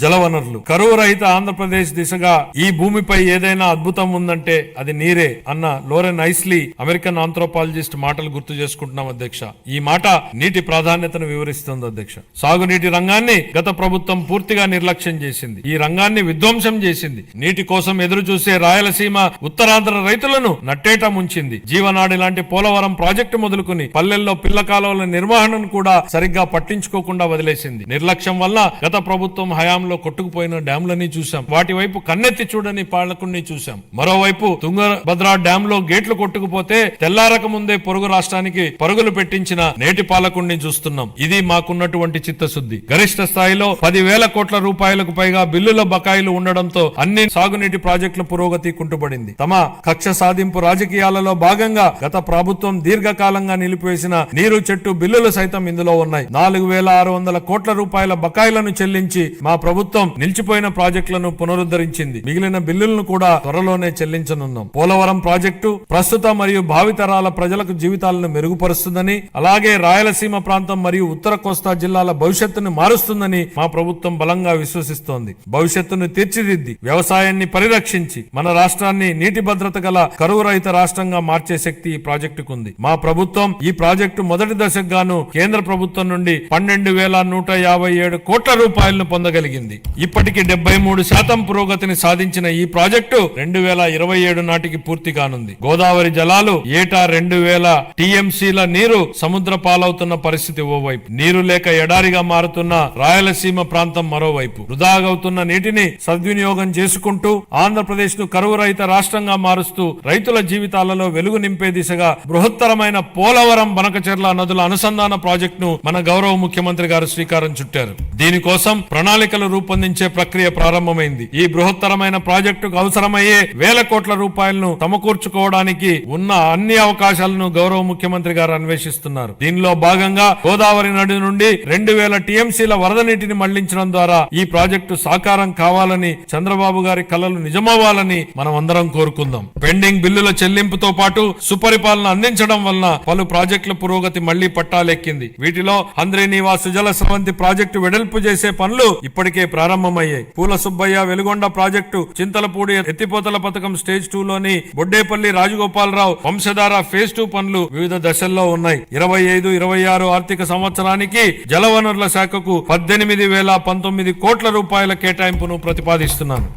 జలవనరులు. కరువు రహిత ఆంధ్రప్రదేశ్ దిశగా ఈ భూమిపై ఏదైనా అద్భుతం ఉందంటే అది నీరే అన్న లోరెన్ ఐస్లీ అమెరికన్ ఆంథ్రోపాలజిస్ట్ మాటలు గుర్తు చేసుకుంటున్నాం అధ్యక్ష. ఈ మాట నీటి ప్రాధాన్యతను వివరిస్తుంది అధ్యక్ష. సాగునీటి రంగాన్ని గత ప్రభుత్వం పూర్తిగా నిర్లక్ష్యం చేసింది. ఈ రంగాన్ని విధ్వంసం చేసింది. నీటి కోసం ఎదురు చూసే రాయలసీమ ఉత్తరాంధ్ర రైతులను నట్టేట ముంచింది. జీవనాడి లాంటి పోలవరం ప్రాజెక్టు మొదలుకుని పల్లెల్లో పిల్ల కాలువల నిర్వహణను కూడా సరిగ్గా పట్టించుకోకుండా వదిలేసింది. నిర్లక్ష్యం వల్ల గత ప్రభుత్వం హయాంలో కొట్టుకుపోయిన డ్యాంలన్నీ చూశాం. వాటి వైపు కన్నెత్తి చూడని పాలకుని చూశాం. మరోవైపు తుంగభద్ర డ్యామ్లో గేట్లు కొట్టుకుపోతే తెల్లారక ముందే పొరుగు రాష్ట్రానికి పరుగులు పెట్టించిన నేటి పాలకుణ్ణి చూస్తున్నాం. ఇది మాకున్నటువంటి చిత్తశుద్ధి. గరిష్ట స్థాయిలో పదివేల కోట్ల రూపాయలకు పైగా బిల్లుల బకాయిలు ఉండడంతో అన్ని సాగునీటి ప్రాజెక్టుల పురోగతి కుంటుపడింది. తమ కక్ష సాధింపు రాజకీయాలలో భాగంగా గత ప్రభుత్వం దీర్ఘకాలంగా నిలిపివేసిన నీరు చెట్టు బిల్లులు సైతం ఇందులో ఉన్నాయి. నాలుగు వేల ఆరు వందల కోట్ల రూపాయల బకాయిలను చెల్లించి మా ప్రభుత్వం నిలిచిపోయిన ప్రాజెక్టులను పునరుద్ధరించింది. మిగిలిన బిల్లులను కూడా త్వరలోనే చెల్లించనున్నాం. పోలవరం ప్రాజెక్టు ప్రస్తుత మరియు భావితరాల ప్రజలకు జీవితాలను మెరుగుపరుస్తుందని అలాగే రాయలసీమ ప్రాంతం మరియు ఉత్తర కోస్తా జిల్లాల భవిష్యత్తును మారుస్తుందని మా ప్రభుత్వం బలంగా విశ్వసిస్తోంది. భవిష్యత్తును తీర్చిదిద్ది వ్యవసాయాన్ని పరిరక్షించి మన రాష్ట్రాన్ని నీటి భద్రత గల కరువు రహిత రాష్ట్రంగా మార్చే శక్తి ఈ ప్రాజెక్టుకు ఉంది మా ప్రభుత్వం ఈ ప్రాజెక్టు మొదటి దశకు గాను కేంద్ర ప్రభుత్వం నుండి పన్నెండు వేల నూట యాభై ఏడు కోట్ల రూపాయలను పొందగలిగింది. ఇప్పటికి డెబ్బై మూడు శాతం పురోగతిని సాధించిన ఈ ప్రాజెక్టు రెండు వేల ఇరవై ఏడు నాటికి పూర్తి కానుంది. గోదావరి జలాలు ఏటా రెండు వేల టీఎంసీల నీరు సముద్ర పాలవుతున్న పరిస్థితి ఓవైపు. నీరు లేక ఎడారిగా మారుతున్న రాయలసీమ ప్రాంతం మరోవైపు. వృధాగవుతున్న నీటిని సద్వినియోగం చేసుకుంటూ ఆంధ్రప్రదేశ్ను కరువు రహిత రాష్ట్రంగా మారుస్తూ రైతుల జీవితాలలో వెలుగు నింపే దిశగా బృహత్తరమైన పోలవరం బనకచెర్ల నదుల అనుసంధాన ప్రాజెక్టును మన గౌరవ ముఖ్యమంత్రి గారు శ్రీకారం చుట్టారు. దీనికోసం ప్రణాళికలు రూపొందించే ప్రక్రియ ప్రారంభమైంది. ఈ బృహత్తరమైన ప్రాజెక్టుకు అవసరమయ్యే వేల కోట్ల రూపాయలను సమకూర్చుకోవడానికి ఉన్న అన్ని అవకాశాలను గౌరవ ముఖ్యమంత్రి గారు అన్వేషిస్తున్నారు. దీనిలో భాగంగా గోదావరి నది నుండి రెండు వేల టీఎంసీల వరద నీటిని మళ్ళించడం ద్వారా ఈ ప్రాజెక్టు సాకారం కావాలని చంద్రబాబు గారి కలలు నిజమవ్వాలని మనం అందరం కోరుకుందాం. పెండింగ్ బిల్లుల చెల్లింపుతో పాటు సుపరిపాలన అందించడం వలన పలు ప్రాజెక్టుల పురోగతి మళ్ళీ పట్టాలెక్కింది. వీటిలో హంద్రీ నివాస్ జల స్రవంతి ప్రాజెక్టు వెడల్పు చేసే పనులు ఇప్పటికే ప్రారంభమయ్యాయి. పూల సుబ్బయ్య వెలుగొండ ప్రాజెక్టు చింతలపూడి ఎత్తిపోతల పథకం స్టేజ్ టూ లోని బొడ్డేపల్లి రాజగోపాలరావు వంశధార ఫేజ్ టూ పనులు వివిధ దశల్లో ఉన్నాయి. ఇరవై ఐదు ఇరవై ఆరు ఆర్థిక సంవత్సరానికి జలవనరుల శాఖకు పద్దెనిమిది వేల పంతొమ్మిది కోట్ల రూపాయల కేటాయింపును ప్రతిపాదిస్తున్నాను.